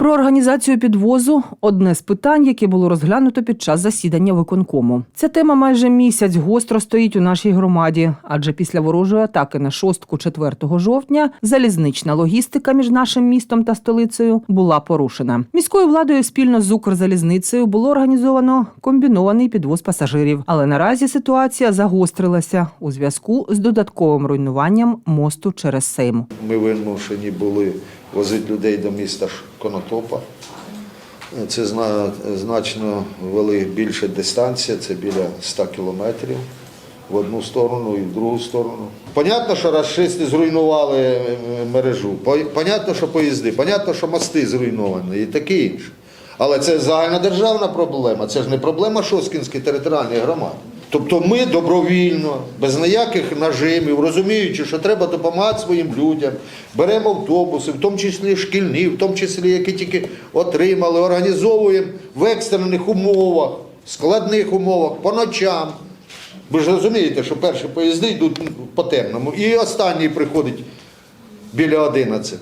Про організацію підвозу одне з питань, яке було розглянуто під час засідання виконкому. Ця тема майже місяць гостро стоїть у нашій громаді, адже після ворожої атаки на шостку 4 жовтня залізнична логістика між нашим містом та столицею була порушена. Міською владою спільно з Укрзалізницею було організовано комбінований підвоз пасажирів, але наразі ситуація загострилася у зв'язку з додатковим руйнуванням мосту через Сейм. Ми вимушені були возити людей до міста Конотопа. Це значно вели більше дистанція, це біля 100 кілометрів в одну сторону і в другу сторону. Понятно, що расисти зруйнували е, мережу, понятно, що поїзди, понятно, що мости зруйновані і таке інше. Але це загальнодержавна проблема, це ж не проблема Шосткінської територіальної громади. Тобто ми добровільно, без ніяких нажимів, розуміючи, що треба допомагати своїм людям, беремо автобуси, в тому числі шкільні, в тому числі, які тільки отримали, організовуємо в екстрених умовах, складних умовах, по ночам. Ви ж розумієте, що перші поїзди йдуть по темному, і останній приходить біля 11.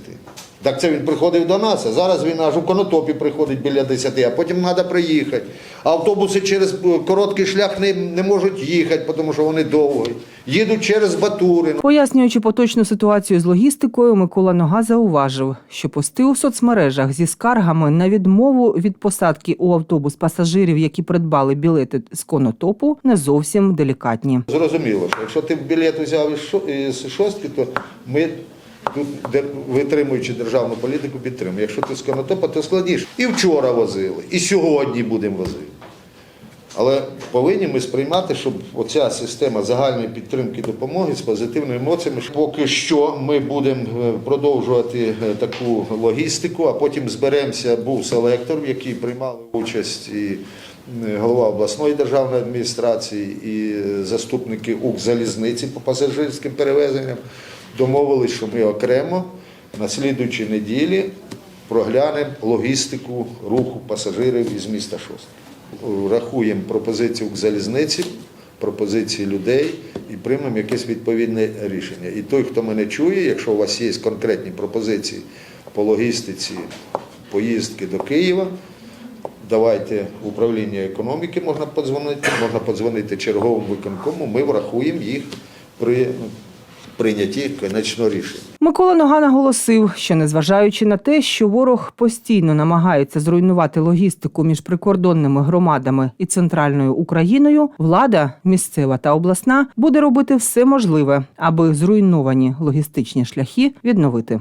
Так це він приходив до нас, а зараз він аж у конотопі приходить біля 10, а потім треба приїхати. Автобуси через е, короткий шлях не, не можуть їхати, тому що вони довгі. Їдуть через Батурин. Пояснюючи поточну ситуацію з логістикою, Микола Нога зауважив, що пости у соцмережах зі скаргами на відмову від посадки у автобус пасажирів, які придбали білети з конотопу, не зовсім делікатні. Зрозуміло, що якщо ти білет взяв із шостки, то ми витримуючи державну політику, підтримуємо. Якщо ти з конотопа, то складніше. І вчора возили, і сьогодні будемо возити. Але повинні ми сприймати, щоб оця система загальної підтримки допомоги з позитивними емоціями. Поки що ми будемо е, продовжувати е, таку логістику, а потім зберемося. Був селектор, в який приймали участь і е, голова обласної державної адміністрації, і заступники Укрзалізниці по пасажирським перевезенням. Домовились, що ми окремо на слідуючій неділі проглянемо логістику руху пасажирів із міста Шостка рахуємо пропозицію к залізниці, пропозиції людей і приймемо якесь відповідне рішення. І той, хто мене чує, якщо у вас є конкретні пропозиції по логістиці поїздки до Києва, давайте в управління економіки можна подзвонити, можна подзвонити черговому виконкому, ми врахуємо їх при прийнятті кінечного рішення. Микола Нога наголосив, що незважаючи на те, що ворог постійно намагається зруйнувати логістику між прикордонними громадами і центральною Україною, влада місцева та обласна буде робити все можливе, аби зруйновані логістичні шляхи відновити.